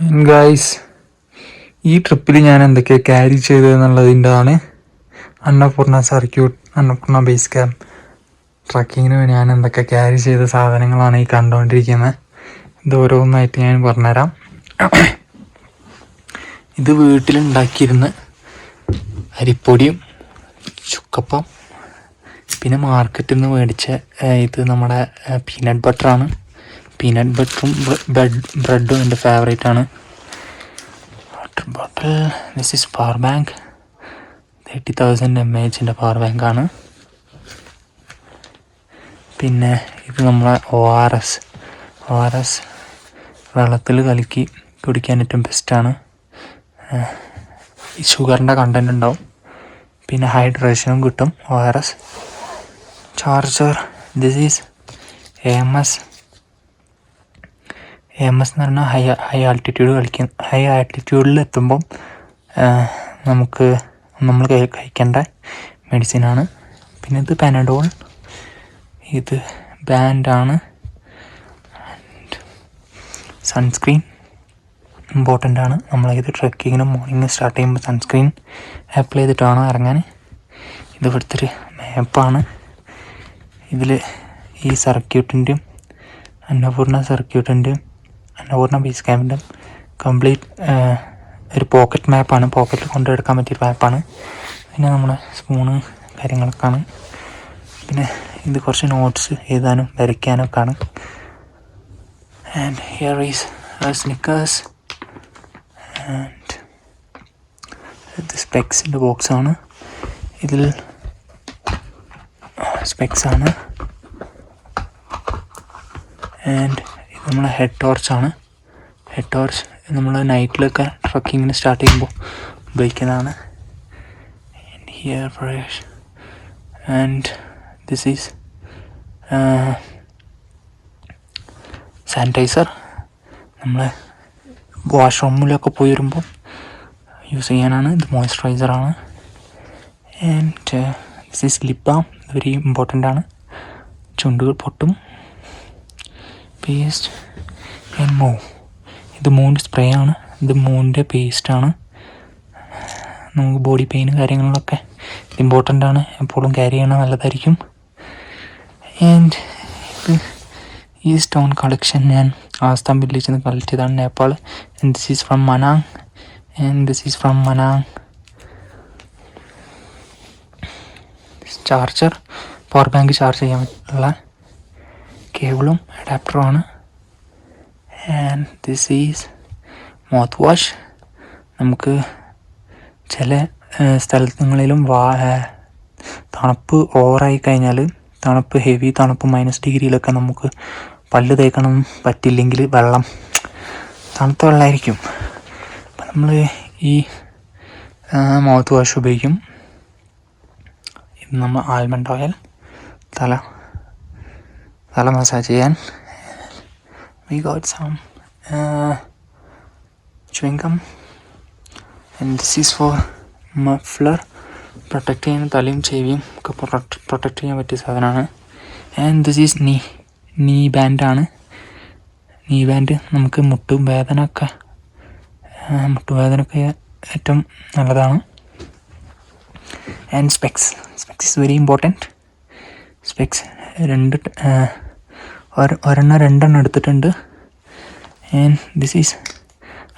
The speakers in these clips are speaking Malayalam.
ഗായ്സ് ഈ ട്രിപ്പിൽ ഞാൻ എന്തൊക്കെ ക്യാരി ചെയ്തു എന്നുള്ളതിന്റെതാണ് Annapurna circuit Annapurna base camp ട്രക്കിങ്ങിന് ഞാൻ എന്തൊക്കെ ക്യാരി ചെയ്ത സാധനങ്ങളാണ് ഈ കണ്ടുകൊണ്ടിരിക്കുന്നത് ഇത് ഓരോന്നായിട്ട് ഞാൻ പറഞ്ഞുതരാം. ഇത് വീട്ടിലുണ്ടാക്കിയിരുന്ന അരിപ്പൊടിയും ചുക്കപ്പം പിന്നെ മാർക്കറ്റിൽ നിന്ന് മേടിച്ച ഇത് നമ്മുടെ പീനട്ട് ബട്ടറാണ് പീനട്ട് ബട്ടറും ബ്രെഡ് എന്റെ ഫേവറേറ്റ് ആണ്. Water bottle this is power bank thirty thousand M എച്ചിന്റെ power ആണ്. പിന്നെ ഇത് നമ്മളെ O R S O R S വെള്ളത്തിൽ കലക്കി കുടിക്കാൻ ഏറ്റവും ബെസ്റ്റാണ് ഷുഗറിന്റെ കണ്ടന്റ് ഉണ്ടാവും. പിന്നെ ഹൈഡ്രേഷനും കിട്ടും. O R S charger this is M S A S എന്ന് പറഞ്ഞാൽ ഹൈ ഹൈ ആൾട്ടിറ്റ്യൂഡ് കളിക്കും ഹൈ ആൾട്ടിറ്റ്യൂഡിൽ എത്തുമ്പം നമുക്ക് നമ്മൾ കഴി- കഴിക്കേണ്ട മെഡിസിനാണ് പിന്നെ ഇത് പാനഡോൾ ഇത് ബാൻഡാണ് സൺസ്ക്രീൻ ഇമ്പോർട്ടന്റ് ആണ്. നമ്മൾ ഇത് ട്രക്കിങ്ങിന് മോർണിംഗ് സ്റ്റാർട്ട് ചെയ്യുമ്പോൾ സൺസ്ക്രീൻ അപ്ലൈ ചെയ്തിട്ട് വേണം ഇറങ്ങാൻ. ഇത് ഇവിടുത്തെ മാപ്പാണ് ഇതിൽ ഈ സർക്യൂട്ടിന്റെയും അന്നപൂർണ സർക്യൂട്ടിന്റെയും അന്നപൂർണ ബേസ് ക്യാമ്പിന്റെ കംപ്ലീറ്റ് ഒരു പോക്കറ്റ് മാപ്പാണ്. പോക്കറ്റിൽ കൊണ്ടെടുക്കാൻ പറ്റിയൊരു മാപ്പാണ്. പിന്നെ നമ്മുടെ സ്പൂണ് കാര്യങ്ങളൊക്കെയാണ്. പിന്നെ ഇത് കുറച്ച് നോട്ട്സ് എഴുതാനും വരയ്ക്കാനൊക്കെ ആണ് and here is Snickers and സ്പെക്സിന്റെ ബോക്സാണ് ഇതിൽ സ്പെക്സാണ് ആൻഡ് നമ്മളെ ഹെഡ് ടോർച്ചാണ് ഹെഡ് ടോർച്ച് നമ്മൾ നൈറ്റിലൊക്കെ ട്രക്കിങ്ങിന് സ്റ്റാർട്ട് ചെയ്യുമ്പോൾ ഉപയോഗിക്കുന്നതാണ്. Here fresh and this is sanitiser നമ്മൾ വാഷ്റൂമിലൊക്കെ പോയി വരുമ്പോൾ യൂസ് ചെയ്യാനാണ്. ഇത് മോയ്സ്ചറൈസറാണ് and this is lip balm very important ആണ്. ചുണ്ടുകൾ പൊട്ടും. പേസ്റ്റ് ആൻഡ് മൂ ഇത് മൂന്ന് സ്പ്രേ ആണ്. ഇത് മൂന്നിന്റെ പേസ്റ്റാണ് നമുക്ക് ബോഡി പെയിൻ കാര്യങ്ങളിലൊക്കെ ഇമ്പോർട്ടന്റ് ആണ്. എപ്പോഴും ക്യാരി ചെയ്യണം നല്ലതായിരിക്കും. ആൻഡ് ഇത് ഈ സ്റ്റോൺ കളക്ഷൻ ഞാൻ ആസ്താം വില്ലേജിൽ നിന്ന് കളക്ട് ചെയ്താണ് Nepal and this is from Manang and this is from Manang charger power bank charge ചെയ്യാൻ ഉള്ള കേബിളും അഡാപ്റ്ററുമാണ്. And this is mouth wash നമുക്ക് ചില സ്ഥലങ്ങളിലും വാ തണുപ്പ് ഓവറായി കഴിഞ്ഞാൽ തണുപ്പ് ഹെവി തണുപ്പ് മൈനസ് ഡിഗ്രിയിലൊക്കെ നമുക്ക് പല്ല് തേക്കണം പറ്റില്ലെങ്കിൽ വെള്ളം തണുത്ത വെള്ളമായിരിക്കും അപ്പം നമ്മൾ ഈ മൗത്ത് വാഷ് ഉപയോഗിക്കും. ഇത് നമ്മൾ ആൽമണ്ട് ഓയിൽ തല തല മസാജ് ചെയ്യാൻ we got some chewing gum and this is for muffler protect ചെയ്യാൻ തലയും ചെവിയും ഒക്കെ പ്രൊട്ടക്റ്റ് ചെയ്യാൻ പറ്റിയ സാധനമാണ്. ആൻഡ് ദിസ് ഈസ് നീ നീ ബാൻഡാണ് നീ ബാൻഡ് നമുക്ക് മുട്ടുവേദന ഒക്കെ മുട്ടുവേദന ഒക്കെ ഏറ്റവും നല്ലതാണ്. And specs specs is very important specs രണ്ട് ഒരെണ്ണം രണ്ടെണ്ണം എടുത്തിട്ടുണ്ട്. And this is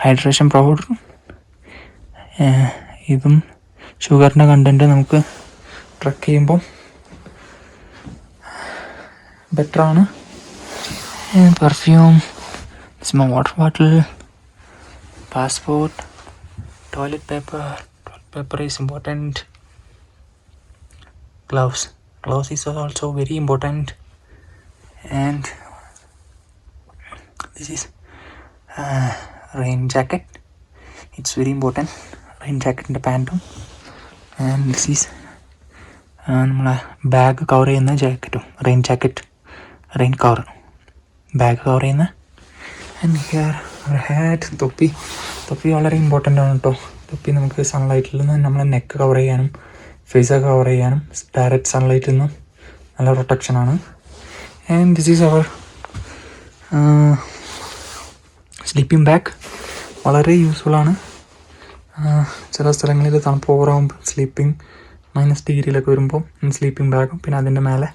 hydration powder ഇതും ഷുഗറിന്റെ കണ്ടന്റ് നമുക്ക് ട്രക്ക് ചെയ്യുമ്പം ബെറ്ററാണ് perfume സ്മോ water bottle passport toilet paper toilet paper is important gloves. Gloves is also very important. And this is uh, rain jacket. It's very important. Rain jacket in the pantum and this is നമ്മളെ ബാഗ് കവർ ചെയ്യുന്ന ജാക്കറ്റും rain jacket rain cover bag cover ചെയ്യുന്ന. ആൻഡ് ഹിയർ ഹാറ്റ് തൊപ്പി. തൊപ്പി വളരെ ഇമ്പോർട്ടന്റ് ആണ് കേട്ടോ തൊപ്പി നമുക്ക് സൺലൈറ്റിൽ നിന്ന് നമ്മളെ നെക്ക് കവർ ചെയ്യാനും ഫേസൊക്കെ കവർ ചെയ്യാനും ഡയറക്റ്റ് സൺലൈറ്റിൽ നിന്നും നല്ല പ്രൊട്ടക്ഷനാണ് and this is our sleeping bag വളരെ യൂസ്ഫുള്ളാണ് ചില സ്ഥലങ്ങളിൽ തണുപ്പ് ഓവറാകുമ്പോൾ സ്ലീപ്പിംഗ് മൈനസ് ഡിഗ്രിയിലൊക്കെ വരുമ്പോൾ സ്ലീപ്പിംഗ് ബാഗും പിന്നെ അതിന്റെ മേലെ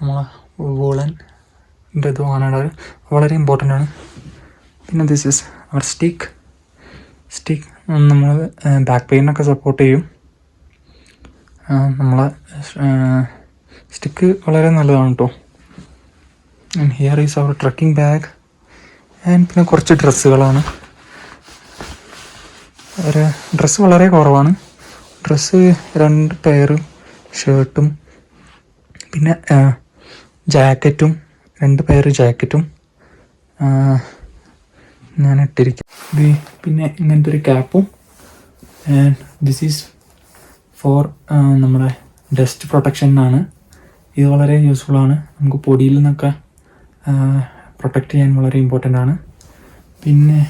നമ്മൾ വോളന്റെ ഇതും ആണ് വളരെ ഇമ്പോർട്ടന്റ് ആണ്. പിന്നെ this is our stick stick നമ്മൾ ബാക്ക് പെയിനൊക്കെ സപ്പോർട്ട് ചെയ്യും. നമ്മളെ സ്റ്റിക്ക് വളരെ നല്ലതാണ് കേട്ടോ and here is our trekking bag and പിന്നെ കുറച്ച് ഡ്രസ്സുകളാണ്. ഒരു ഡ്രസ്സ് വളരെ കുറവാണ്. ഡ്രസ്സ് രണ്ട് പെയറും ഷർട്ടും പിന്നെ ജാക്കറ്റും രണ്ട് പെയർ ജാക്കറ്റും ഞാൻ ഇട്ടിരിക്കും പിന്നെ ഇങ്ങനത്തെ ഒരു ക്യാപ്പും ആൻഡ് ദിസ് ഈസ് ഫോർ നമ്മുടെ ഡസ്റ്റ് പ്രൊട്ടക്ഷനാണ് ഇത് വളരെ യൂസ്ഫുള്ളാണ് നമുക്ക് പൊടിയിൽ നിന്നൊക്കെ പ്രൊട്ടക്റ്റ് ചെയ്യാൻ വളരെ ഇമ്പോർട്ടന്റ് ആണ്. പിന്നെ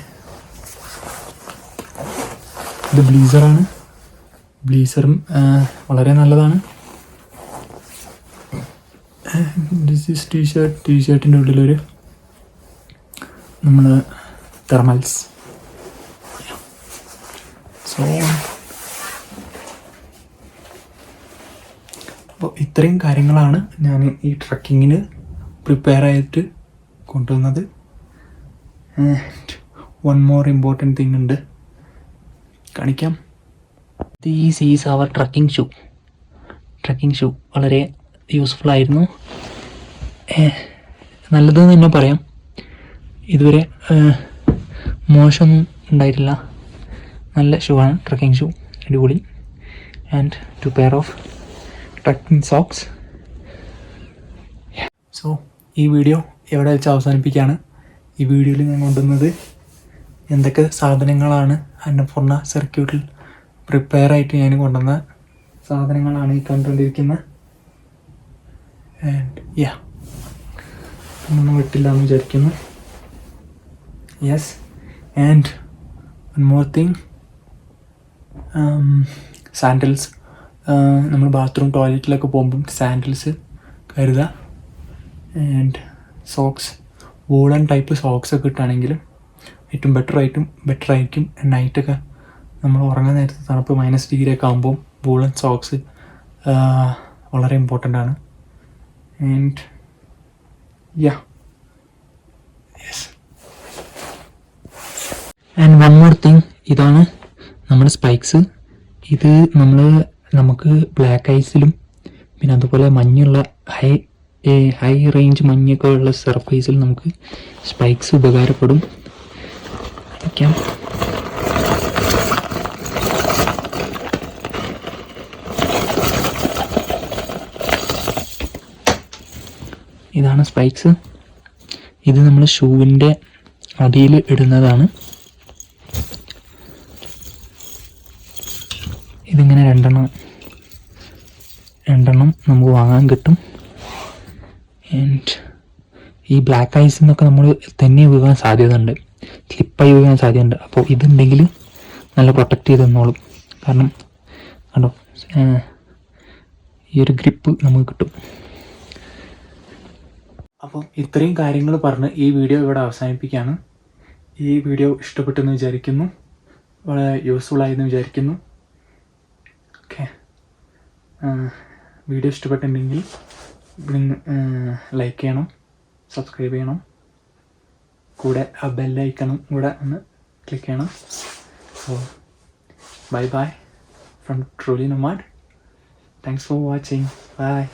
ഇത് ബ്ലീസറാണ് ബ്ലീസറും വളരെ നല്ലതാണ്. This is T shirt T ഷർട്ടിന്റെ ഉള്ളിലൊരു നമ്മൾ തെർമൽസ് സോ അപ്പോൾ ഇത്രയും കാര്യങ്ങളാണ് ഞാൻ ഈ ട്രക്കിങ്ങിന് പ്രിപ്പയർ ആയിട്ട് കൊണ്ടുവന്നത്. വൺ മോർ ഇമ്പോർട്ടന്റ് തിങ് ഉണ്ട്. കാണിക്കാം. These is our trekking shoe trekking shoe വളരെ യൂസ്ഫുൾ ആയിരുന്നു. നല്ലതെന്ന് തന്നെ പറയാം. ഇതുവരെ മോശമൊന്നും ഉണ്ടായിട്ടില്ല. നല്ല ഷൂ ആണ് ട്രക്കിംഗ് ഷൂ അടിപൊളി. And two pair of trekking socks so ഈ വീഡിയോ എവിടെ വെച്ച് അവസാനിപ്പിക്കുകയാണ് ഈ വീഡിയോയിൽ ഞാൻ കൊണ്ടുവന്നത് എന്തൊക്കെ സാധനങ്ങളാണ് അന്നപൂർണ സർക്യൂട്ടിൽ പ്രിപ്പയർ ആയിട്ട് ഞാൻ കൊണ്ടുവന്ന സാധനങ്ങളാണ് ഈ കണ്ടുകൊണ്ടിരിക്കുന്നത് ആൻഡ് യാ ഒന്നും വിട്ടില്ല എന്ന് വിചാരിക്കുന്നു yes and one more thing sandals നമ്മൾ ബാത്റൂം ടോയ്ലറ്റിലൊക്കെ പോകുമ്പം സാൻഡിൽസ് കരുതുക and socks woollen type socks ഒക്കെ ഇട്ടാണെങ്കിൽ ഏറ്റവും ബെറ്റർ ആയിട്ടും ബെറ്റർ ആയിരിക്കും. നൈറ്റൊക്കെ നമ്മൾ ഉറങ്ങാൻ നേരത്തെ തണുപ്പ് മൈനസ് ഡിഗ്രി ഒക്കെ ആകുമ്പോൾ വൂളൻ സോക്സ് വളരെ ഇമ്പോർട്ടന്റ് ആണ്. And ya yes and one more thing ഇതാണ് നമ്മുടെ സ്പൈക്സ് ഇത് നമ്മൾ നമുക്ക് ബ്ലാക്ക് ഐസിലും പിന്നെ അതുപോലെ മഞ്ഞുള്ള ഹൈ ഹൈ റേഞ്ച് മഞ്ഞൊക്കെ ഉള്ള സർഫേസിൽ നമുക്ക് സ്പൈക്സ് ഉപകാരപ്പെടും. വയ്ക്കാം ഇതാണ് സ്പൈക്സ് ഇത് നമ്മൾ ഷൂവിന്റെ അടിയിൽ ഇടുന്നതാണ്. ഇതിങ്ങനെ രണ്ടെണ്ണം രണ്ടെണ്ണം നമുക്ക് വാങ്ങാൻ കിട്ടും. ആൻഡ് ഈ ബ്ലാക്ക് ഐസ് എന്നൊക്കെ നമ്മൾ തന്നെ വീഴാൻ സാധ്യതയുണ്ട്. സ്ലിപ്പായി വീഴാൻ സാധ്യതയുണ്ട്. അപ്പോൾ ഇതുണ്ടെങ്കിൽ നല്ല പ്രൊട്ടക്റ്റ് ചെയ്ത് തന്നോളും. കാരണം കണ്ടോ ഈ ഒരു ഗ്രിപ്പ് നമുക്ക് കിട്ടും. അപ്പം ഇത്രയും കാര്യങ്ങൾ പറഞ്ഞ് ഈ വീഡിയോ ഇവിടെ അവസാനിപ്പിക്കുകയാണ്. ഈ വീഡിയോ ഇഷ്ടപ്പെട്ടെന്ന് വിചാരിക്കുന്നു. വളരെ യൂസ്ഫുൾ ആയെന്ന് വിചാരിക്കുന്നു. ഓക്കെ. വീഡിയോ ഇഷ്ടപ്പെട്ടിട്ടുണ്ടെങ്കിൽ ലൈക്ക് ചെയ്യണം സബ്സ്ക്രൈബ് ചെയ്യണം. കൂടെ ആ ബെല്ലൈക്കണം കൂടെ ഒന്ന് ക്ലിക്ക് ചെയ്യണം. So bye bye from trolley nomad thanks for watching bye